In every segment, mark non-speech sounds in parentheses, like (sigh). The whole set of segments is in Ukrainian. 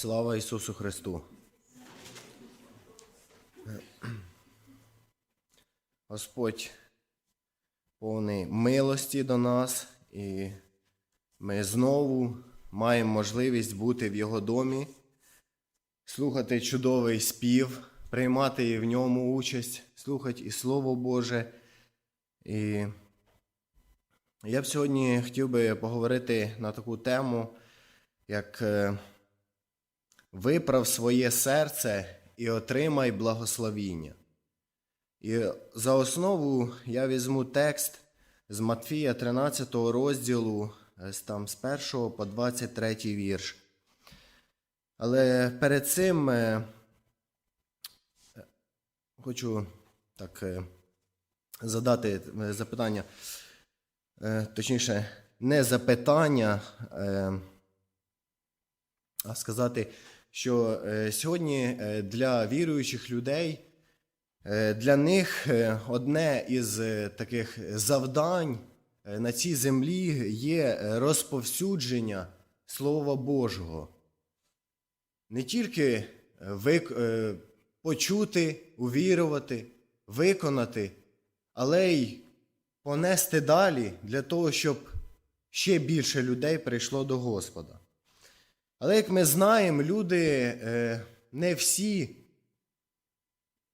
Слава Ісусу Христу! Господь повний милості до нас, і ми знову маємо можливість бути в Його домі, слухати чудовий спів, приймати в ньому участь, слухати і Слово Боже. І я б сьогодні хотів би поговорити на таку тему, як е, виправ своє серце і отримай благословіння. І за основу я візьму текст з Матфія 13 розділу, е, там з 1 по 23 вірш. Але перед цим е, е, хочу так задати запитання, точніше, не запитання, а сказати, що е, сьогодні е, для віруючих людей, е, для них одне із таких завдань на цій землі є розповсюдження Слова Божого. Не тільки вик- почути, увірувати, виконати, але й понести далі для того, щоб ще більше людей прийшло до Господа. Але як ми знаємо, люди е, не всі,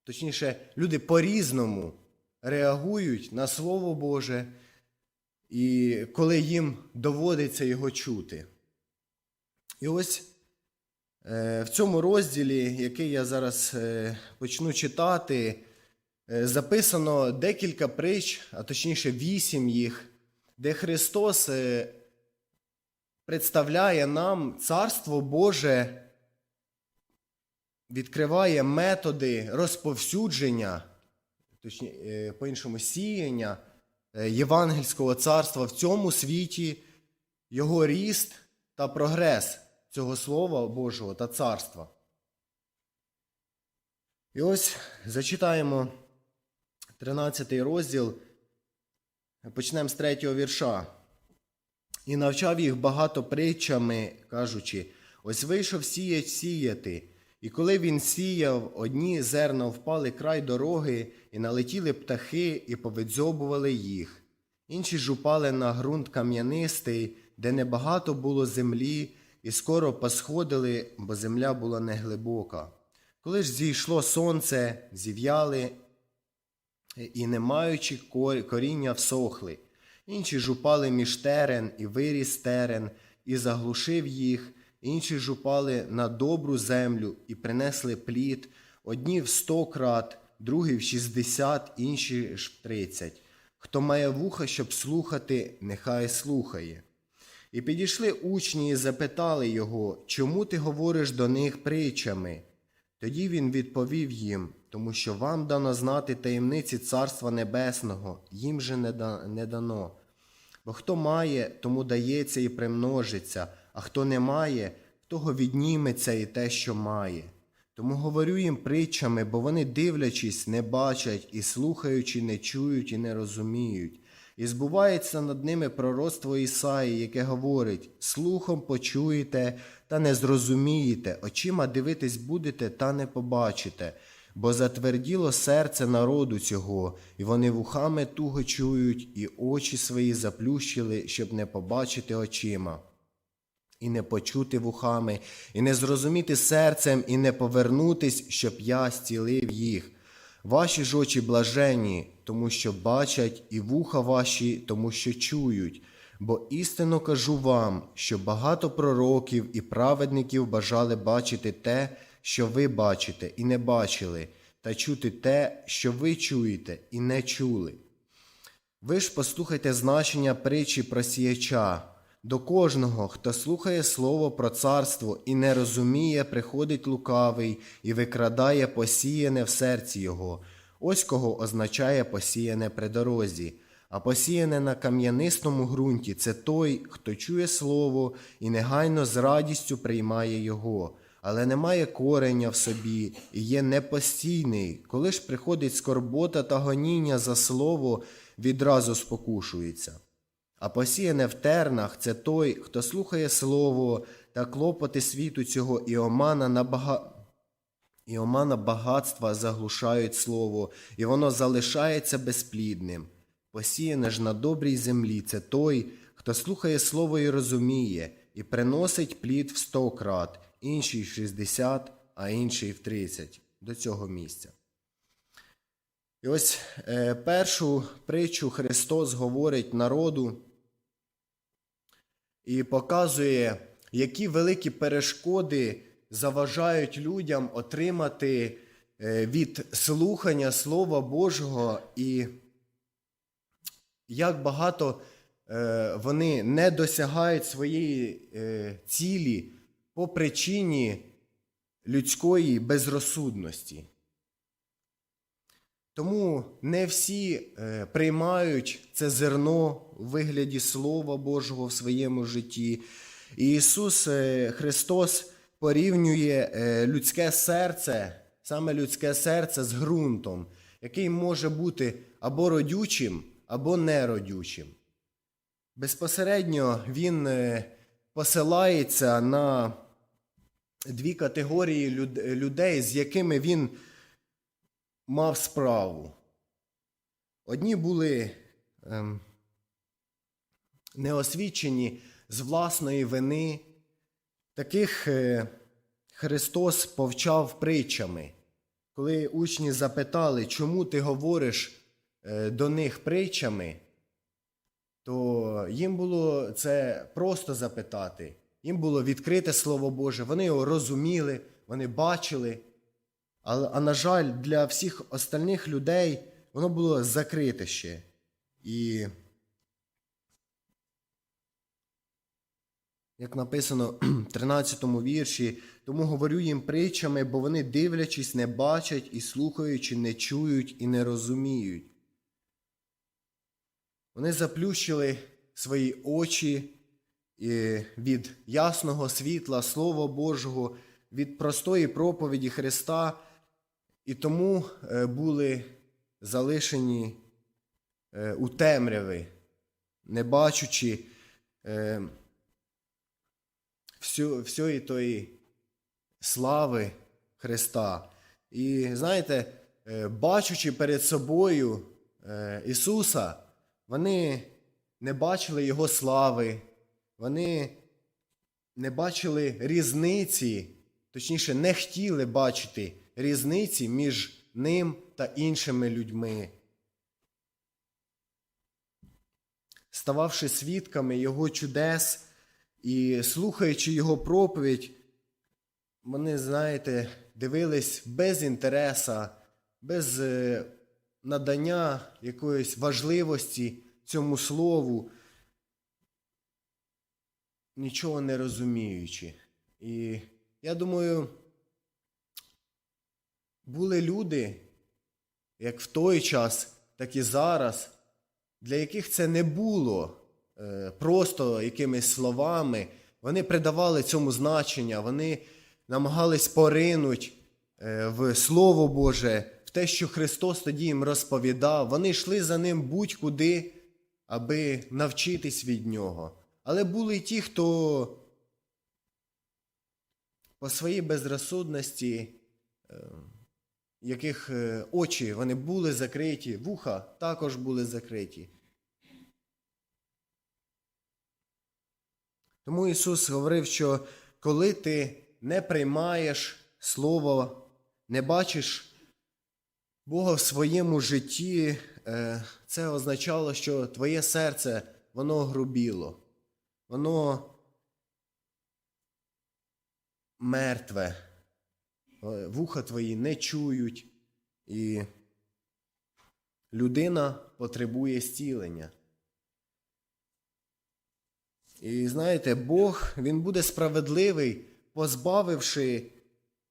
точніше, люди по-різному реагують на Слово Боже, і коли їм доводиться його чути. І ось е, в цьому розділі, який я зараз е, почну читати, записано декілька притч, а точніше вісім їх, де Христос представляє нам Царство Боже, відкриває методи розповсюдження, точніше, по-іншому сіяння е, Євангельського царства в цьому світі, його ріст та прогрес цього Слова Божого та царства. І ось зачитаємо 13 розділ, почнемо з третього вірша. І навчав їх багато притчами, кажучи: ось вийшов сіяч сіяти. І коли він сіяв, одні зерна впали край дороги, і налетіли птахи, і повидзьобували їх. Інші ж упали на ґрунт кам'янистий, де небагато було землі, і скоро посходили, бо земля була неглибока. Коли ж зійшло сонце, зів'яли, і, не маючи коріння, всохли. Інші ж упали між терен, і виріс терен, і заглушив їх, інші ж упали на добру землю і принесли плід, одні в сто крат, другі в шістдесят, інші ж в тридцять. Хто має вуха, щоб слухати, нехай слухає. І підійшли учні і запитали його, чому ти говориш до них притчами? Тоді він відповів їм, тому що вам дано знати таємниці Царства Небесного, їм же не, да- не дано. Бо хто має, тому дається і примножиться, а хто не має, того відніметься і те, що має. Тому говорю їм притчами, бо вони, дивлячись, не бачать, і слухаючи, не чують і не розуміють. І збувається над ними пророцтво Ісаї, яке говорить: слухом почуєте та не зрозумієте, очима дивитись будете та не побачите. Бо затверділо серце народу цього, і вони вухами туго чують, і очі свої заплющили, щоб не побачити очима, і не почути вухами, і не зрозуміти серцем, і не повернутись, щоб я зцілив їх. Ваші ж очі блаженні, тому що бачать, і вуха ваші, тому що чують. Бо істинно кажу вам, що багато пророків і праведників бажали бачити те, що ви бачите, і не бачили, та чути те, що ви чуєте, і не чули. Ви ж послухайте значення притчі про сіяча. До кожного, хто слухає слово про царство і не розуміє, приходить лукавий і викрадає посіяне в серці його. Ось кого означає посіяне при дорозі. А посіяне на кам'янистому ґрунті це той, хто чує слово і негайно з радістю приймає його, але не має кореня в собі і є непостійний. Коли ж приходить скорбота та гоніння за слово, відразу спокушується. А посіяне в тернах це той, хто слухає слово та клопоти світу цього і омана на бага... і омана багатства заглушають слово, і воно залишається безплідним. Посіяне ж на добрій землі це той, хто слухає слово і розуміє, і приносить плід в сто крат, інший в шістдесят, а інший в тридцять до цього місця. І ось е, першу притчу Христос говорить народу і показує, які великі перешкоди заважають людям отримати е, від слухання Слова Божого і як багато е, вони не досягають своєї е, цілі по причині людської безрозсудності. Тому не всі е, приймають це зерно в вигляді Слова Божого в своєму житті. І Ісус е, Христос порівнює е, людське серце, саме людське серце з ґрунтом, який може бути або родючим, або неродючим. Безпосередньо Він посилається на дві категорії люд- людей, з якими він мав справу. Одні були ем, неосвічені з власної вини. Таких е, Христос повчав притчами. Коли учні запитали, чому ти говориш е, до них притчами, то їм було це просто запитати. Їм було відкрите Слово Боже, вони його розуміли, вони бачили. А, а на жаль, для всіх остальних людей воно було закрите ще. І, як написано в 13 вірші, тому говорю їм притчами, бо вони, дивлячись, не бачать і слухаючи, не чують і не розуміють. Вони заплющили свої очі від ясного світла Слова Божого, від простої проповіді Христа, і тому е, були залишені е, у темряві, не бачучи е, всьої тої слави Христа. І знаєте, бачучи перед собою Ісуса, вони не бачили Його слави, вони не бачили різниці, точніше, не хотіли бачити різниці між ним та іншими людьми. Стававши свідками Його чудес і слухаючи Його проповідь, вони, знаєте, дивились без інтереса, без е, надання якоїсь важливості цьому слову, нічого не розуміючи. І я думаю, були люди, як в той час, так і зараз, для яких це не було е, просто якимись словами. Вони придавали цьому значення, вони намагались поринуть е, в Слово Боже, в те, що Христос тоді їм розповідав. Вони йшли за ним будь-куди, аби навчитись від нього. Але були й ті, хто по своїй безрозсудності, е, яких е, очі вони були закриті, вуха також були закриті. Тому Ісус говорив, що коли ти не приймаєш Слово, не бачиш Бога в своєму житті, е, це означало, що твоє серце воно грубіло, воно мертве, вуха твої не чують, і людина потребує зцілення. І знаєте, Бог Він буде справедливий, позбавивши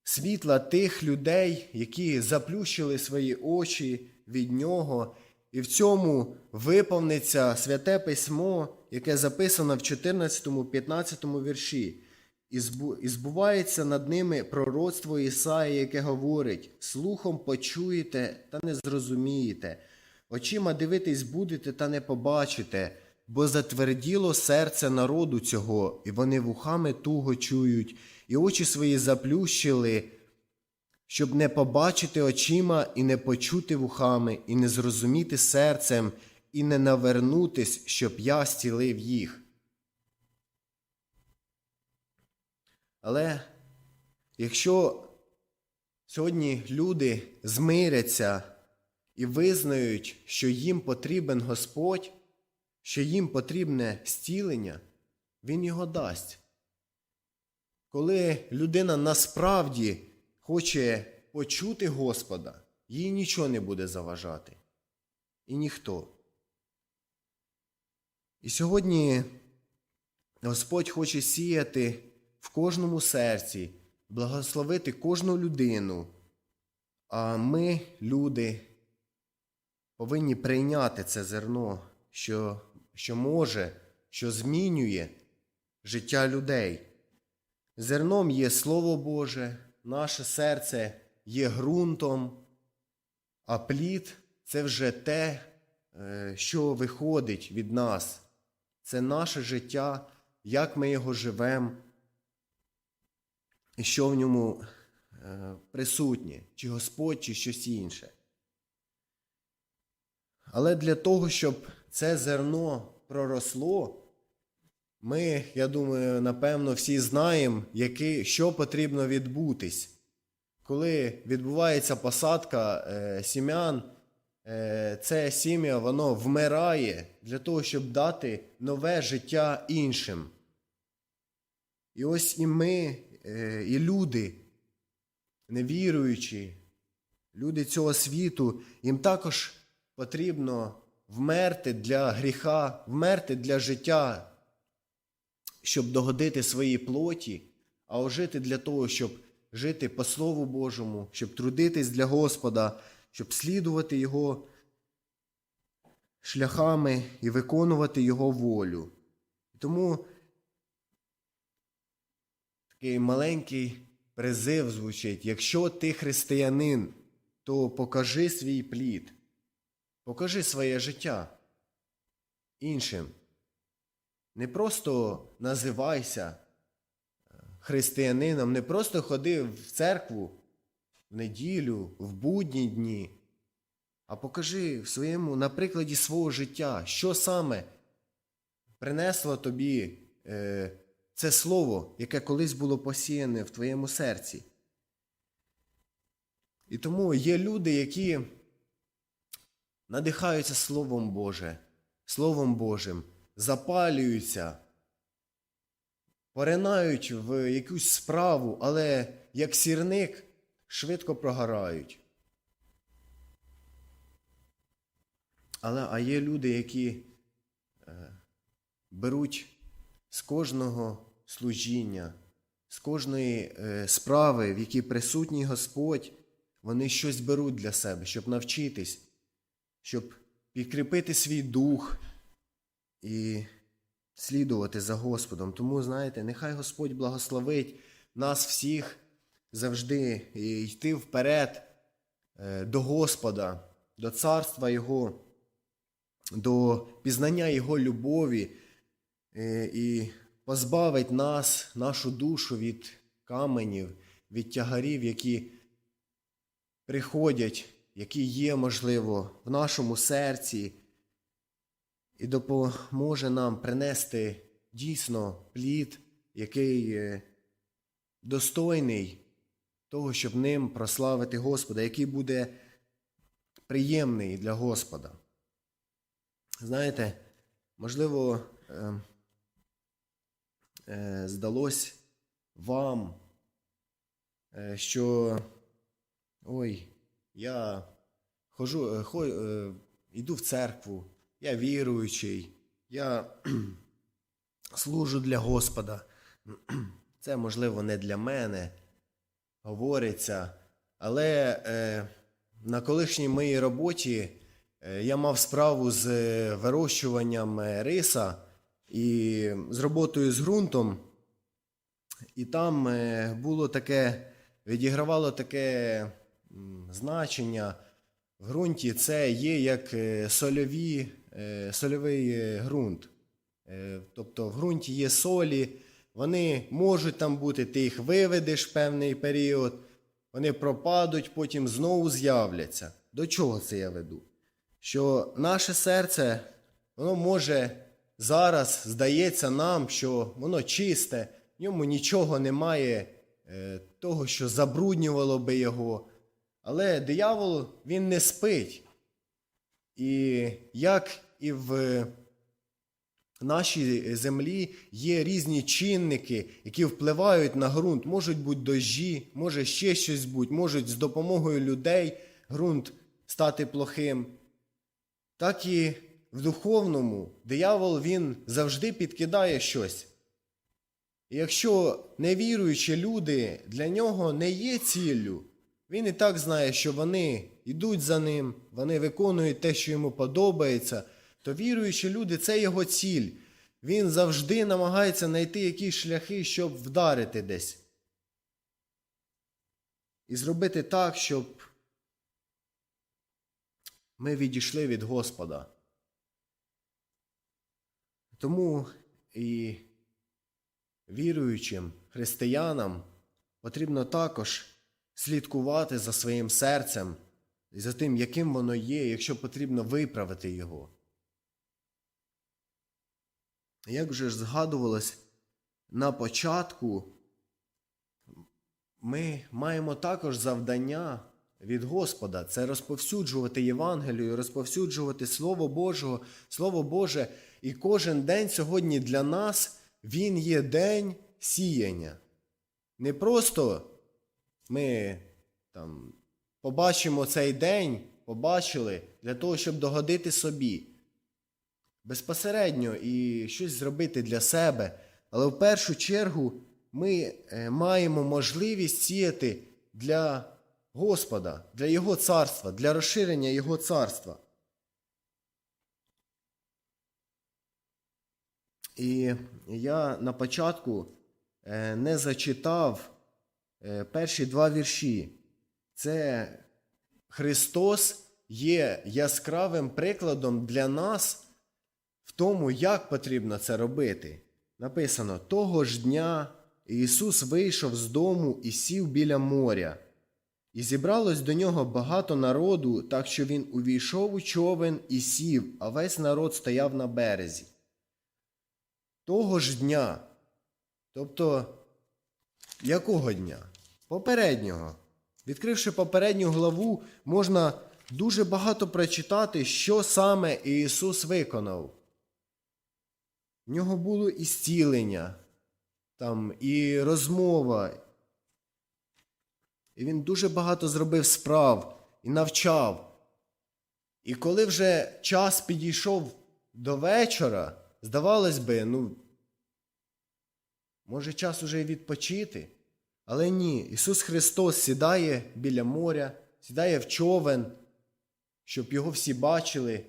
світла тих людей, які заплющили свої очі від нього. І в цьому виповниться святе письмо, яке записано в 14-15 вірші. І збувається над ними пророцтво Ісаї, яке говорить: слухом почуєте та не зрозумієте, очима дивитись будете та не побачите, бо затверділо серце народу цього, і вони вухами туго чують, і очі свої заплющили, щоб не побачити очима і не почути вухами, і не зрозуміти серцем, і не навернутись, щоб я зцілив їх. Але якщо сьогодні люди змиряться і визнають, що їм потрібен Господь, що їм потрібне зцілення, Він його дасть. Коли людина насправді хоче почути Господа, їй нічого не буде заважати. І ніхто. І сьогодні Господь хоче сіяти в кожному серці, благословити кожну людину. А ми, люди, повинні прийняти це зерно, що, що може, що змінює життя людей. Зерном є Слово Боже, наше серце є ґрунтом, а плід це вже те, е, що виходить від нас. Це наше життя, як ми його живемо, і що в ньому е, присутнє, чи Господь, чи щось інше. Але для того, щоб це зерно проросло, ми, я думаю, напевно, всі знаємо, які, що потрібно відбутись. Коли відбувається посадка е, сім'ян, е, це сім'я воно вмирає для того, щоб дати нове життя іншим. І ось і ми, е, і люди, невіруючі, люди цього світу, їм також потрібно вмерти для гріха, вмерти для життя, щоб догодити своїй плоті, а ожити для того, щоб жити по Слову Божому, щоб трудитись для Господа, щоб слідувати Його шляхами і виконувати Його волю. Тому такий маленький призив звучить: якщо ти християнин, то покажи свій плід, покажи своє життя іншим. Не просто називайся християнином, не просто ходи в церкву в неділю, в будні дні, а покажи в своєму, на прикладі свого життя, що саме принесло тобі е, це слово, яке колись було посіяне в твоєму серці. І тому є люди, які надихаються Словом Боже, Словом Божим, запалюються, поринають в якусь справу, але як сірник швидко прогорають. Але а є люди, які е, беруть з кожного служіння, з кожної е, справи, в якій присутній Господь, вони щось беруть для себе, щоб навчитись, щоб підкріпити свій дух і слідувати за Господом. Тому, знаєте, нехай Господь благословить нас всіх завжди і йти вперед е, до Господа, до царства Його, до пізнання Його любові е, і позбавить нас, нашу душу від каменів, від тягарів, які приходять, які є, можливо, в нашому серці, і допоможе нам принести дійсно плід, який е, достойний того, щоб ним прославити Господа, який буде приємний для Господа. Знаєте, можливо, е, е, здалось вам, що ой, я хожу, хо, йду в церкву, я віруючий, я (clears throat) служу для Господа. (clears throat) Це, можливо, не для мене говориться, але е, на колишній моїй роботі е, я мав справу з е, вирощуванням е, риса і з роботою з ґрунтом. І там е, було таке, відігравало таке значення в ґрунті. Це є як е, сольові, е, сольовий е, ґрунт. тобто в ґрунті є солі, вони можуть там бути, ти їх виведеш певний період, вони пропадуть, потім знову з'являться. До чого це я веду? Що наше серце, воно може зараз здається нам, що воно чисте, в ньому нічого немає того, що забруднювало би його. Але диявол він не спить. І як і в нашій землі є різні чинники, які впливають на ґрунт. Можуть бути дощі, може ще щось бути, можуть з допомогою людей ґрунт стати плохим. Так і в духовному диявол він завжди підкидає щось. І якщо невіруючі люди для нього не є ціллю, він і так знає, що вони йдуть за ним, вони виконують те, що йому подобається, то віруючі люди це його ціль. Він завжди намагається знайти якісь шляхи, щоб вдарити десь. І зробити так, щоб ми відійшли від Господа. Тому і віруючим християнам потрібно також слідкувати за своїм серцем і за тим, яким воно є, якщо потрібно виправити його. Як вже ж згадувалось на початку, ми маємо також завдання від Господа це розповсюджувати Євангелію, розповсюджувати Слово Божого, Слово Боже. І кожен день сьогодні для нас він є день сіяння. Не просто ми там побачимо цей день, побачили для того, щоб догодити собі. Безпосередньо і щось зробити для себе. Але в першу чергу ми е, маємо можливість сіяти для Господа, для Його царства, для розширення Його царства. І я на початку е, не зачитав перші два вірші. Це Христос є яскравим прикладом для нас в тому, як потрібно це робити. Написано: того ж дня Ісус вийшов з дому і сів біля моря, і зібралось до нього багато народу, так що він увійшов у човен і сів, а весь народ стояв на березі. Того ж дня, тобто якого дня? Попереднього. Відкривши попередню главу, можна дуже багато прочитати, що саме Ісус виконав. В нього було і зцілення, там, і розмова. І він дуже багато зробив справ і навчав. І коли вже час підійшов до вечора, здавалось би, ну, може, час уже відпочити. Але ні, Ісус Христос сідає біля моря, сідає в човен, щоб його всі бачили,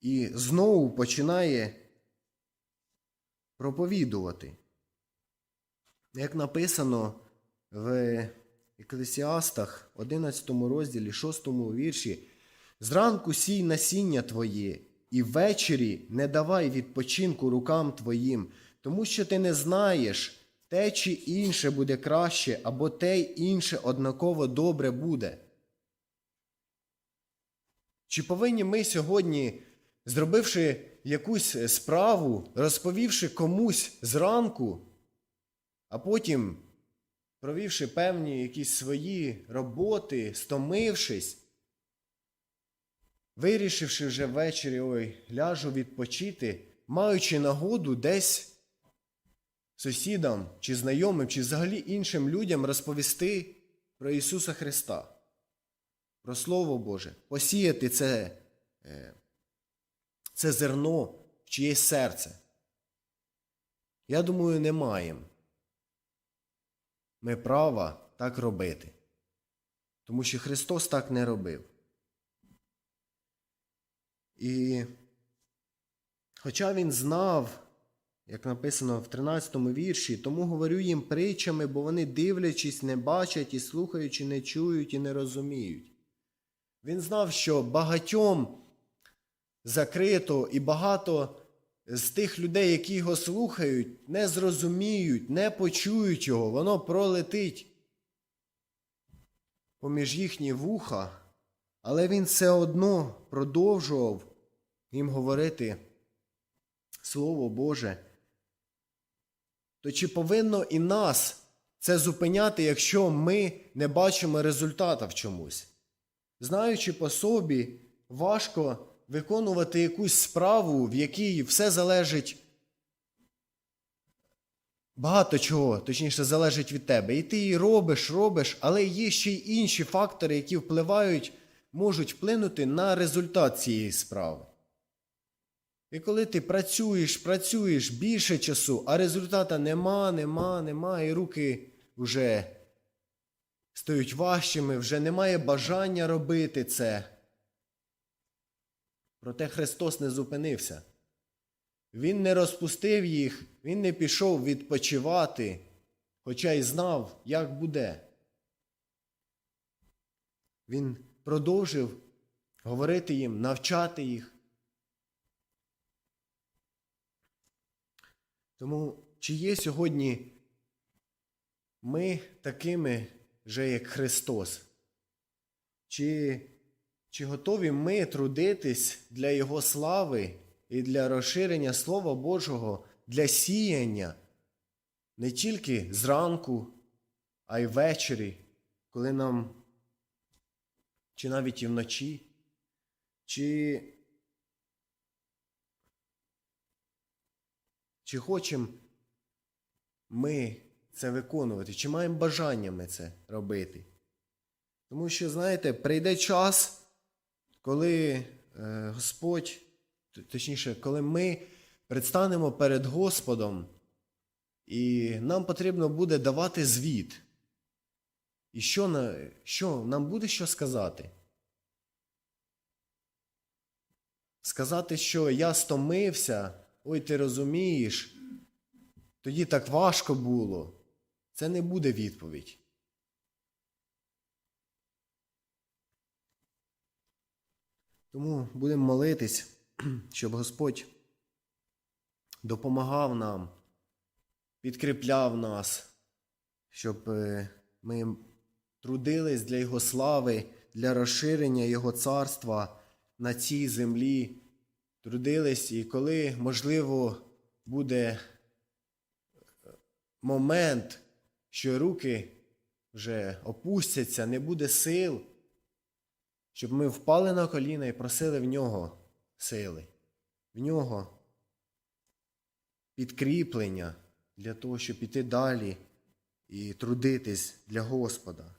і знову починає проповідувати. Як написано в Еклесіастах, 11 розділі, 6 вірші, зранку сій насіння твоє, і ввечері не давай відпочинку рукам твоїм, тому що ти не знаєш, те чи інше буде краще, або те й інше однаково добре буде. Чи повинні ми сьогодні, зробивши якусь справу, розповівши комусь зранку, а потім, провівши певні якісь свої роботи, стомившись, вирішивши вже ввечері ой, ляжу відпочити, маючи нагоду десь сусідам чи знайомим, чи взагалі іншим людям розповісти про Ісуса Христа, про Слово Боже, посіяти це, е, це зерно в чиєсь серце. Я думаю, не маємо ми права так робити. Тому що Христос так не робив. І хоча Він знав, як написано в 13 вірші, тому говорю їм притчами, бо вони, дивлячись, не бачать і слухаючи, не чують і не розуміють. Він знав, що багатьом закрито і багато з тих людей, які його слухають, не зрозуміють, не почують його, воно пролетить поміж їхні вуха, але він все одно продовжував їм говорити Слово Боже. То чи повинно і нас це зупиняти, якщо ми не бачимо результата в чомусь? Знаючи по собі, важко виконувати якусь справу, в якій все залежить багато чого, точніше, залежить від тебе. І ти її робиш, робиш, але є ще й інші фактори, які впливають, можуть вплинути на результат цієї справи. І коли ти працюєш, працюєш більше часу, а результата нема, нема, нема, і руки вже стають важчими, вже немає бажання робити це. Проте Христос не зупинився. Він не розпустив їх, Він не пішов відпочивати, хоча й знав, як буде. Він продовжив говорити їм, навчати їх. Тому чи є сьогодні ми такими же, як Христос? Чи, чи готові ми трудитись для Його слави і для розширення Слова Божого, для сіяння не тільки зранку, а й ввечері, коли нам, чи навіть і вночі, чи Чи хочемо ми це виконувати, чи маємо бажання ми це робити? Тому що, знаєте, прийде час, коли е, Господь, точніше, коли ми предстанемо перед Господом, і нам потрібно буде давати звіт. І що, на, що нам буде що сказати? Сказати, що я стомився, ой, ти розумієш, тоді так важко було. Це не буде відповідь. Тому будемо молитись, щоб Господь допомагав нам, підкріпляв нас, щоб е, ми трудились для Його слави, для розширення Його царства на цій землі трудились, і коли, можливо, буде момент, що руки вже опустяться, не буде сил, щоб ми впали на коліна і просили в нього сили, в нього підкріплення для того, щоб піти далі і трудитись для Господа.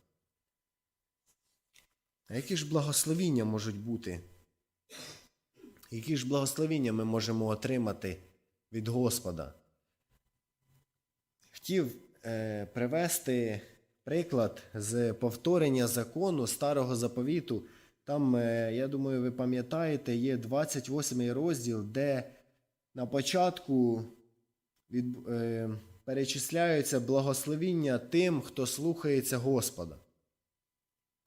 А які ж благословіння можуть бути? Які ж благословіння ми можемо отримати від Господа? Хотів е, привести приклад з повторення закону старого заповіту. Там, е, я думаю, ви пам'ятаєте, є 28 розділ, де на початку від, е, перечисляються благословіння тим, хто слухається Господа.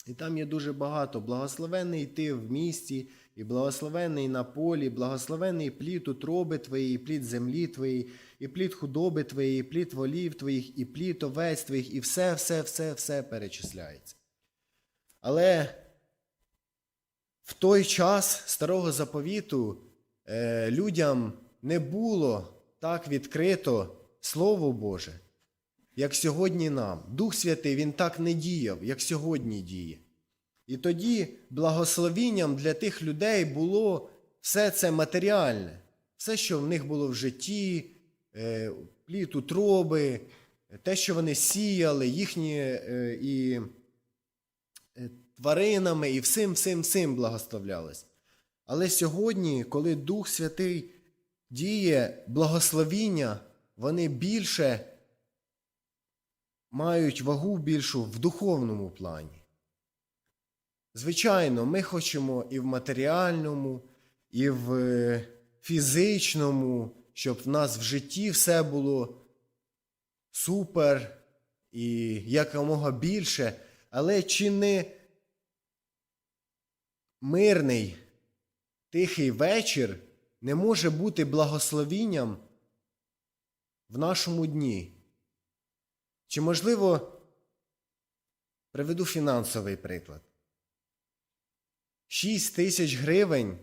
І там є дуже багато. Благословенний йти в місті, і благословенний на полі, благословенний плід утроби твоєї, і плід землі твоєї, і плід худоби твоєї, і плід волів твоїх, і плід овець твоїх, і все, все, все, все перечисляється. Але в той час старого заповіту е, людям не було так відкрито Слово Боже, як сьогодні нам. Дух Святий він так не діяв, як сьогодні діє. І тоді благословінням для тих людей було все це матеріальне, все, що в них було в житті, е, плід утроби, те, що вони сіяли, їхні е, і е, тваринами, і всім, всім, всім благословлялось. Але сьогодні, коли Дух Святий діє, благословіння, вони більше мають вагу більшу в духовному плані. Звичайно, ми хочемо і в матеріальному, і в е, фізичному, щоб в нас в житті все було супер і якомога більше, але чи не мирний тихий вечір не може бути благословінням в нашому дні. Чи, можливо, приведу фінансовий приклад. 6 тисяч гривень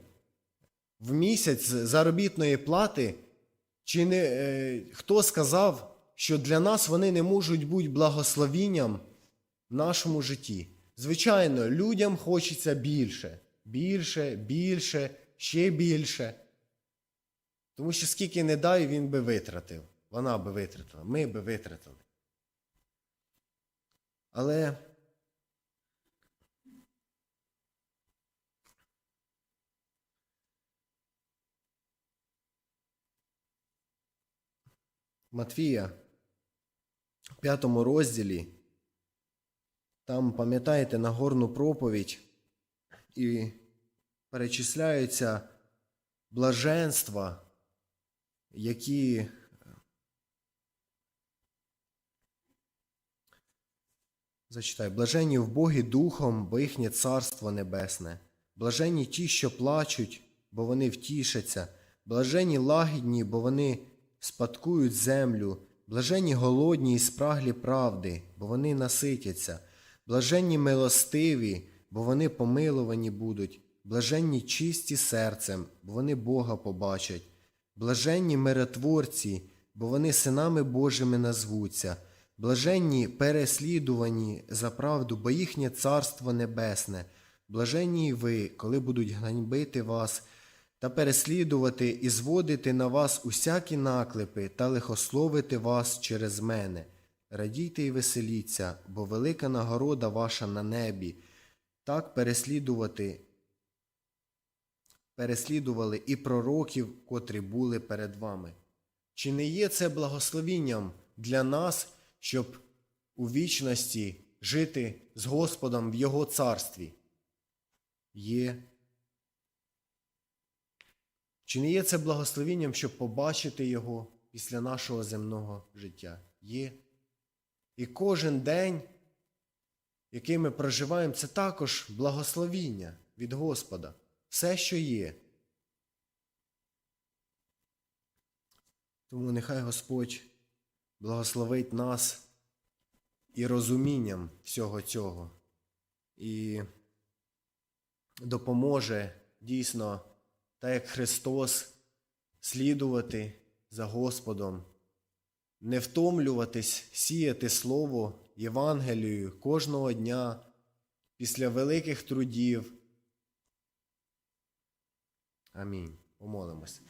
в місяць заробітної плати, чи не, е, хто сказав, що для нас вони не можуть бути благословінням в нашому житті? Звичайно, людям хочеться більше, більше, більше, ще більше. Тому що скільки не дай, він би витратив. Вона би витратила, ми би витратили. Але Матвія в п'ятому розділі, там, пам'ятаєте, Нагорну проповідь і перечисляються блаженства, які Зачитай, блаженні в Богі Духом, бо їхнє царство небесне. Блаженні ті, що плачуть, бо вони втішаться. Блаженні лагідні, бо вони спадкують землю. Блаженні голодні і спраглі правди, бо вони наситяться. Блаженні милостиві, бо вони помилувані будуть. Блаженні чисті серцем, бо вони Бога побачать. Блаженні миротворці, бо вони синами Божими назвуться. Блаженні переслідувані за правду, бо їхнє царство небесне. Блаженні й ви, коли будуть ганьбити вас та переслідувати і зводити на вас усякі наклепи та лихословити вас через мене. Радійте і веселіться, бо велика нагорода ваша на небі. Так переслідувати переслідували і пророків, котрі були перед вами. Чи не є це благословінням для нас, щоб у вічності жити з Господом в Його царстві? Є. Чи не є це благословінням, щоб побачити Його після нашого земного життя? Є. І кожен день, який ми проживаємо, це також благословіння від Господа. Все, що є. Тому нехай Господь благословить нас і розумінням всього цього, і допоможе дійсно, так як Христос, слідувати за Господом, не втомлюватись, сіяти Слово Євангелію кожного дня після великих трудів. Амінь. Помолимось.